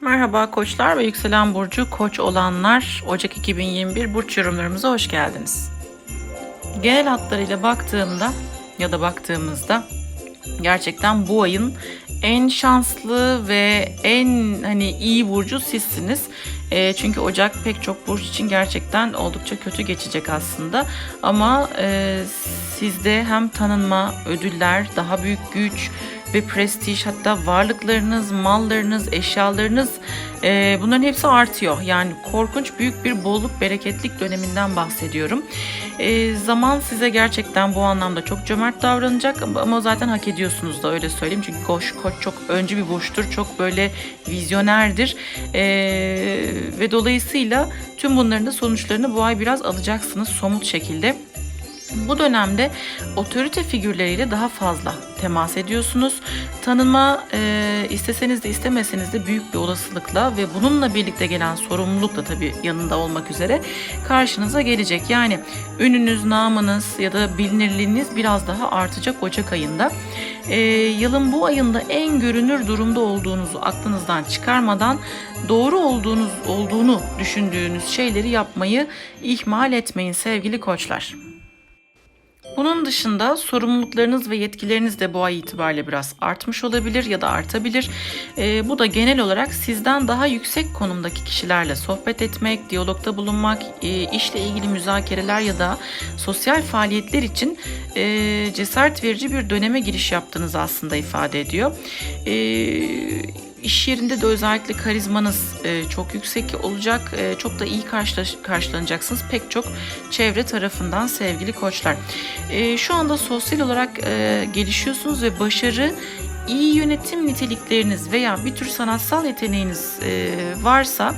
Merhaba koçlar ve yükselen burcu koç olanlar Ocak 2021 burç yorumlarımıza hoş geldiniz. Genel hatlarıyla baktığımda ya da baktığımızda gerçekten bu ayın en şanslı ve en hani iyi burcu sizsiniz. E, çünkü Ocak pek çok burç için gerçekten oldukça kötü geçecek aslında. Ama e, sizde hem tanınma, ödüller, daha büyük güç, ve prestij hatta varlıklarınız, mallarınız, eşyalarınız e, bunların hepsi artıyor. Yani korkunç büyük bir bolluk, bereketlik döneminden bahsediyorum. E, zaman size gerçekten bu anlamda çok cömert davranacak ama zaten hak ediyorsunuz da öyle söyleyeyim. Çünkü koç, koç çok öncü bir burçtur, çok böyle vizyonerdir e, ve dolayısıyla tüm bunların da sonuçlarını bu ay biraz alacaksınız somut şekilde. Bu dönemde otorite figürleriyle daha fazla temas ediyorsunuz. Tanıma e, isteseniz de istemeseniz de büyük bir olasılıkla ve bununla birlikte gelen sorumluluk da tabii yanında olmak üzere karşınıza gelecek. Yani ününüz, namınız ya da bilinirliğiniz biraz daha artacak Ocak ayında. E, yılın bu ayında en görünür durumda olduğunuzu aklınızdan çıkarmadan doğru olduğunuz olduğunu düşündüğünüz şeyleri yapmayı ihmal etmeyin sevgili koçlar. Bunun dışında sorumluluklarınız ve yetkileriniz de bu ay itibariyle biraz artmış olabilir ya da artabilir. E, bu da genel olarak sizden daha yüksek konumdaki kişilerle sohbet etmek, diyalogda bulunmak, e, işle ilgili müzakereler ya da sosyal faaliyetler için e, cesaret verici bir döneme giriş yaptığınızı aslında ifade ediyor. E, İş yerinde de özellikle karizmanız e, çok yüksek olacak. E, çok da iyi karşılanacaksınız pek çok çevre tarafından sevgili koçlar. E, şu anda sosyal olarak e, gelişiyorsunuz ve başarı iyi yönetim nitelikleriniz veya bir tür sanatsal yeteneğiniz e, varsa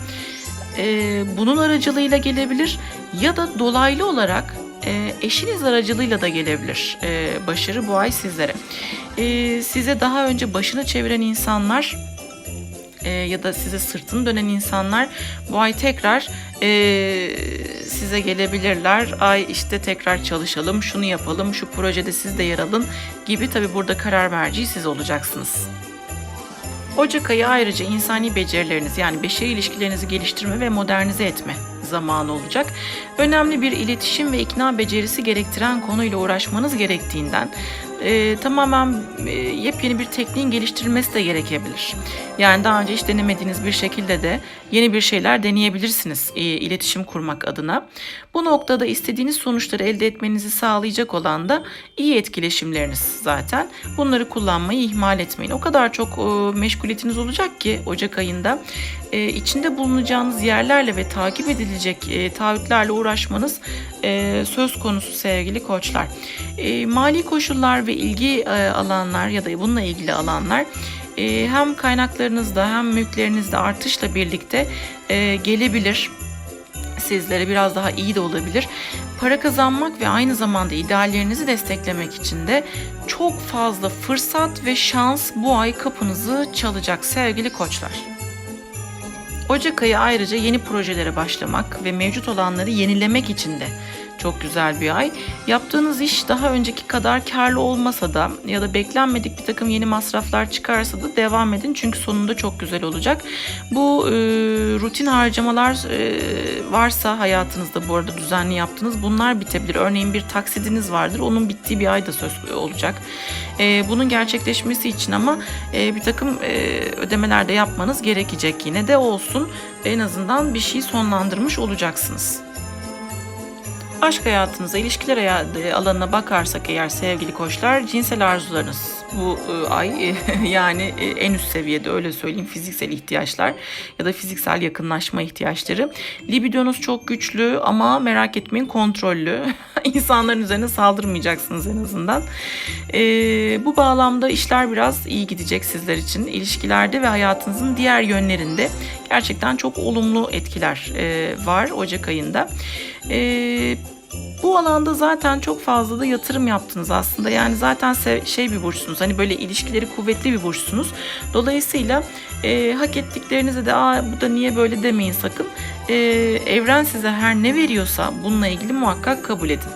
e, bunun aracılığıyla gelebilir ya da dolaylı olarak e, eşiniz aracılığıyla da gelebilir e, başarı bu ay sizlere. E, size daha önce başını çeviren insanlar e, ya da size sırtını dönen insanlar bu ay tekrar e, size gelebilirler. Ay işte tekrar çalışalım, şunu yapalım, şu projede siz de yer alın gibi tabi burada karar merci siz olacaksınız. Ocak ayı ayrıca insani becerileriniz yani beşeri ilişkilerinizi geliştirme ve modernize etme zamanı olacak. Önemli bir iletişim ve ikna becerisi gerektiren konuyla uğraşmanız gerektiğinden e, tamamen e, yepyeni bir tekniğin geliştirilmesi de gerekebilir. Yani daha önce hiç denemediğiniz bir şekilde de yeni bir şeyler deneyebilirsiniz e, iletişim kurmak adına. Bu noktada istediğiniz sonuçları elde etmenizi sağlayacak olan da iyi etkileşimleriniz zaten. Bunları kullanmayı ihmal etmeyin. O kadar çok e, meşguliyetiniz olacak ki Ocak ayında e, içinde bulunacağınız yerlerle ve takip edilecek e, taahhütlerle uğraşmanız e, söz konusu sevgili koçlar. E, mali koşullar ve ilgi e, alanlar ya da bununla ilgili alanlar e, hem kaynaklarınızda hem mülklerinizde artışla birlikte e, gelebilir sizlere biraz daha iyi de olabilir. Para kazanmak ve aynı zamanda ideallerinizi desteklemek için de çok fazla fırsat ve şans bu ay kapınızı çalacak sevgili koçlar. Ocak ayı ayrıca yeni projelere başlamak ve mevcut olanları yenilemek için de çok güzel bir ay. Yaptığınız iş daha önceki kadar karlı olmasa da ya da beklenmedik bir takım yeni masraflar çıkarsa da devam edin. Çünkü sonunda çok güzel olacak. Bu e, rutin harcamalar e, varsa hayatınızda bu arada düzenli yaptığınız bunlar bitebilir. Örneğin bir taksidiniz vardır. Onun bittiği bir ay da söz olacak. E, bunun gerçekleşmesi için ama e, bir takım e, ödemeler de yapmanız gerekecek yine de olsun. En azından bir şeyi sonlandırmış olacaksınız. Aşk hayatınıza, ilişkiler hayatı alanına bakarsak eğer sevgili koçlar, cinsel arzularınız bu e, ay yani e, en üst seviyede öyle söyleyeyim fiziksel ihtiyaçlar ya da fiziksel yakınlaşma ihtiyaçları. Libidonuz çok güçlü ama merak etmeyin kontrollü. İnsanların üzerine saldırmayacaksınız en azından. E, bu bağlamda işler biraz iyi gidecek sizler için. İlişkilerde ve hayatınızın diğer yönlerinde gerçekten çok olumlu etkiler e, var Ocak ayında. E, bu alanda zaten çok fazla da yatırım yaptınız aslında. Yani zaten şey bir burçsunuz. Hani böyle ilişkileri kuvvetli bir burçsunuz. Dolayısıyla e, hak ettiklerinize de Aa, bu da niye böyle demeyin sakın. E, evren size her ne veriyorsa bununla ilgili muhakkak kabul edin.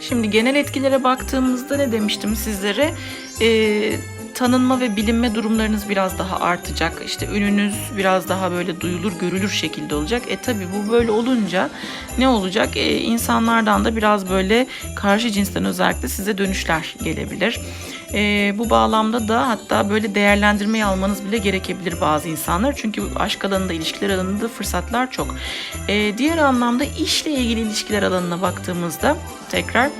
Şimdi genel etkilere baktığımızda ne demiştim sizlere? E, tanınma ve bilinme durumlarınız biraz daha artacak. İşte ününüz biraz daha böyle duyulur, görülür şekilde olacak. E tabi bu böyle olunca ne olacak? E, insanlardan da biraz böyle karşı cinsten özellikle size dönüşler gelebilir. E, bu bağlamda da hatta böyle değerlendirmeyi almanız bile gerekebilir bazı insanlar. Çünkü aşk alanında, ilişkiler alanında fırsatlar çok. E, diğer anlamda işle ilgili ilişkiler alanına baktığımızda tekrar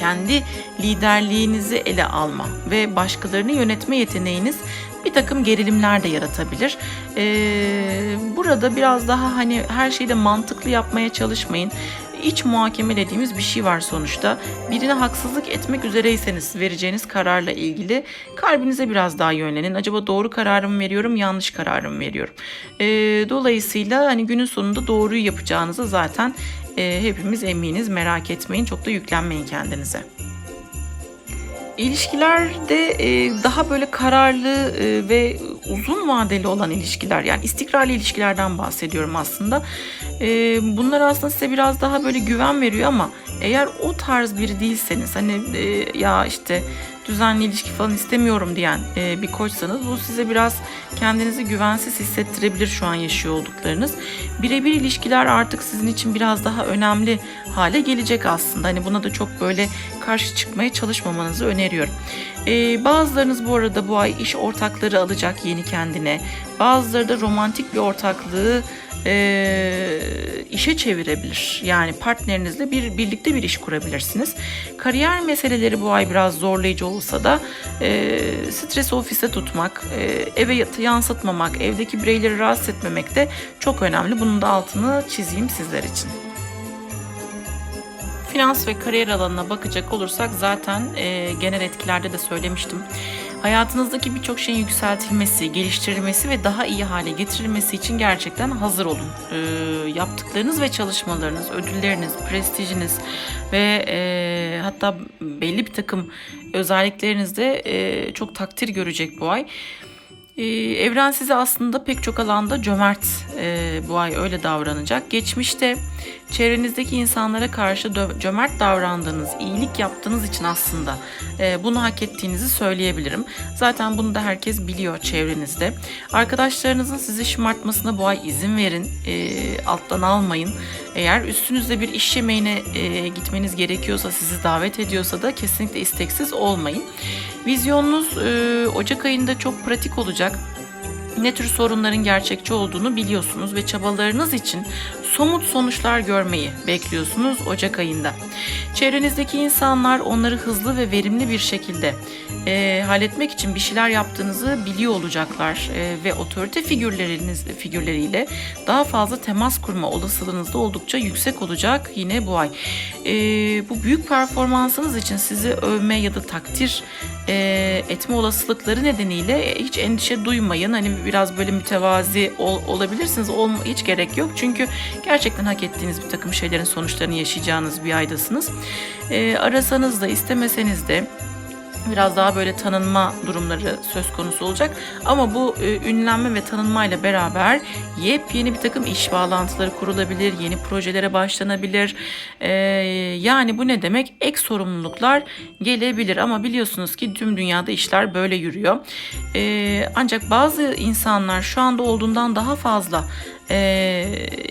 kendi liderliğinizi ele alma ve başkalarını yönetme yeteneğiniz bir takım gerilimler de yaratabilir. Ee, burada biraz daha hani her şeyi de mantıklı yapmaya çalışmayın. İç muhakeme dediğimiz bir şey var sonuçta. Birine haksızlık etmek üzereyseniz vereceğiniz kararla ilgili kalbinize biraz daha yönlenin. Acaba doğru kararımı veriyorum, yanlış kararımı veriyorum. Ee, dolayısıyla hani günün sonunda doğruyu yapacağınızı zaten e, hepimiz eminiz. Merak etmeyin, çok da yüklenmeyin kendinize. İlişkilerde e, daha böyle kararlı e, ve uzun vadeli olan ilişkiler yani istikrarlı ilişkilerden bahsediyorum aslında. E, bunlar aslında size biraz daha böyle güven veriyor ama eğer o tarz biri değilseniz hani ya işte düzenli ilişki falan istemiyorum diyen e, bir koçsanız bu size biraz kendinizi güvensiz hissettirebilir şu an yaşıyor olduklarınız. Birebir ilişkiler artık sizin için biraz daha önemli hale gelecek aslında. Hani buna da çok böyle karşı çıkmaya çalışmamanızı öneriyorum. E, bazılarınız bu arada bu ay iş ortakları alacak yeni kendine. Bazıları da romantik bir ortaklığı e, işe çevirebilir. Yani partnerinizle bir birlikte bir iş kurabilirsiniz. Kariyer meseleleri bu ay biraz zorlayıcı olsa da e, stresi ofiste tutmak, e, eve yansıtmamak, evdeki bireyleri rahatsız etmemek de çok önemli. Bunun da altını çizeyim sizler için. Finans ve kariyer alanına bakacak olursak zaten e, genel etkilerde de söylemiştim. Hayatınızdaki birçok şeyin yükseltilmesi, geliştirilmesi ve daha iyi hale getirilmesi için gerçekten hazır olun. E, yaptıklarınız ve çalışmalarınız, ödülleriniz, prestijiniz ve e, hatta belli bir takım özelliklerinizde e, çok takdir görecek bu ay. Ee, evren size aslında pek çok alanda cömert e, bu ay öyle davranacak. Geçmişte çevrenizdeki insanlara karşı cömert davrandığınız, iyilik yaptığınız için aslında e, bunu hak ettiğinizi söyleyebilirim. Zaten bunu da herkes biliyor çevrenizde. Arkadaşlarınızın sizi şımartmasına bu ay izin verin. E, alttan almayın. Eğer üstünüzde bir iş yemeğine e, gitmeniz gerekiyorsa, sizi davet ediyorsa da kesinlikle isteksiz olmayın. Vizyonunuz e, Ocak ayında çok pratik olacak ne tür sorunların gerçekçi olduğunu biliyorsunuz ve çabalarınız için somut sonuçlar görmeyi bekliyorsunuz Ocak ayında. Çevrenizdeki insanlar onları hızlı ve verimli bir şekilde e, halletmek için bir şeyler yaptığınızı biliyor olacaklar e, ve otorite figürleriniz figürleriyle daha fazla temas kurma olasılığınız da oldukça yüksek olacak yine bu ay. E, bu büyük performansınız için sizi övme ya da takdir e, etme olasılıkları nedeniyle hiç endişe duymayın. Hani biraz böyle mütevazi ol, olabilirsiniz. Olma, hiç gerek yok. Çünkü gerçekten hak ettiğiniz bir takım şeylerin sonuçlarını yaşayacağınız bir aydasınız. E, arasanız da istemeseniz de biraz daha böyle tanınma durumları söz konusu olacak. Ama bu e, ünlenme ve tanınmayla beraber yepyeni bir takım iş bağlantıları kurulabilir, yeni projelere başlanabilir. E, yani bu ne demek? Ek sorumluluklar gelebilir ama biliyorsunuz ki tüm dünyada işler böyle yürüyor. E, ancak bazı insanlar şu anda olduğundan daha fazla e,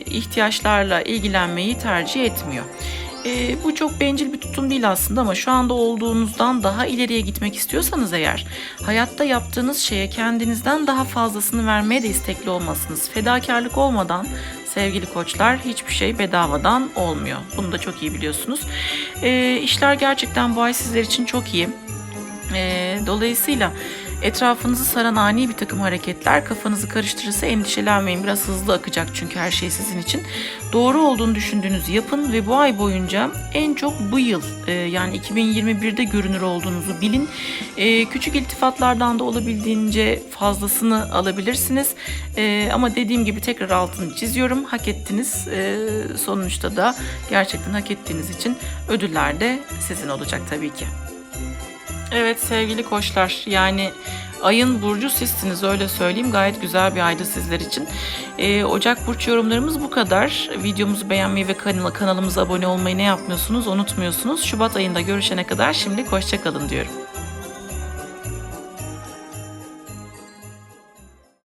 ihtiyaçlarla ilgilenmeyi tercih etmiyor. E, bu çok bencil bir tutum değil aslında ama şu anda olduğunuzdan daha ileriye gitmek istiyorsanız eğer hayatta yaptığınız şeye kendinizden daha fazlasını vermeye de istekli olmasınız. Fedakarlık olmadan sevgili koçlar hiçbir şey bedavadan olmuyor. Bunu da çok iyi biliyorsunuz. E, işler gerçekten bu ay sizler için çok iyi. E, dolayısıyla Etrafınızı saran ani bir takım hareketler kafanızı karıştırırsa endişelenmeyin. Biraz hızlı akacak çünkü her şey sizin için. Doğru olduğunu düşündüğünüzü yapın ve bu ay boyunca en çok bu yıl e, yani 2021'de görünür olduğunuzu bilin. E, küçük iltifatlardan da olabildiğince fazlasını alabilirsiniz. E, ama dediğim gibi tekrar altını çiziyorum. Hak ettiniz. Sonuçta da gerçekten hak ettiğiniz için ödüller de sizin olacak tabii ki. Evet sevgili koçlar yani ayın burcu sizsiniz öyle söyleyeyim. Gayet güzel bir aydı sizler için. Ee, Ocak burç yorumlarımız bu kadar. Videomuzu beğenmeyi ve kanala, kanalımıza abone olmayı ne yapmıyorsunuz unutmuyorsunuz. Şubat ayında görüşene kadar şimdi hoşçakalın diyorum.